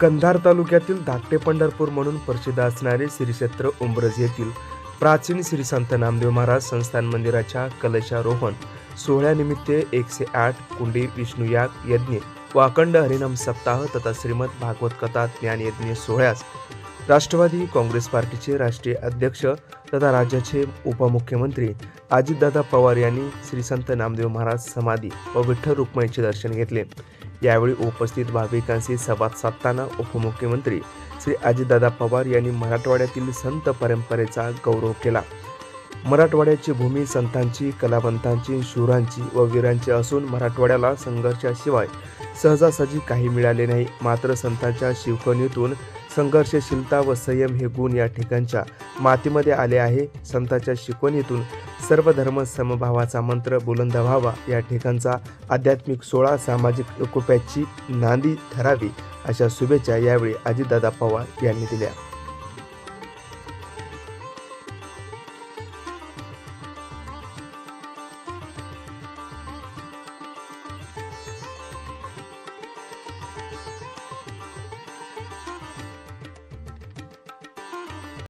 कंधार तालुक्यातील धाकटे पंढरपूर म्हणून प्रसिद्ध असणारे श्री क्षेत्र उंब्रज येथील प्राचीन श्री संत नामदेव महाराज संस्थान मंदिराच्या कलशारोहण सोहळ्यानिमित्त एकशे आठ कुंडी विष्णुयाग यज्ञ व अखंड हरिनाम सप्ताह तथा श्रीमद भागवत कथा ज्ञान यज्ञ सोहळ्यास राष्ट्रवादी काँग्रेस पार्टीचे राष्ट्रीय अध्यक्ष तथा राज्याचे उपमुख्यमंत्री अजितदादा पवार यांनी श्री संत नामदेव महाराज समाधी व विठ्ठल रुक्माईचे दर्शन घेतले. यावेळी उपस्थित भाविकांशी संवाद साधताना उपमुख्यमंत्री श्री अजितदादा पवार यांनी मराठवाड्यातील संत परंपरेचा गौरव केला. मराठवाड्याची भूमी संतांची कलावंतांची शूरांची व वीरांची असून मराठवाड्याला संघर्षाशिवाय सहजासहजी काही मिळाले नाही. मात्र संतांच्या शिवकणीतून संघर्षशीलता व संयम हे गुण या ठिकाणच्या मातीमध्ये आले आहे. संतांच्या शिकवणीतून सर्व धर्म समभावाचा मंत्र बुलंद व्हावा. या ठिकाणचा आध्यात्मिक सोहळा सामाजिक एकोप्याची नांदी ठरावी अशा शुभेच्छा यावेळी अजितदादा पवार यांनी दिल्या.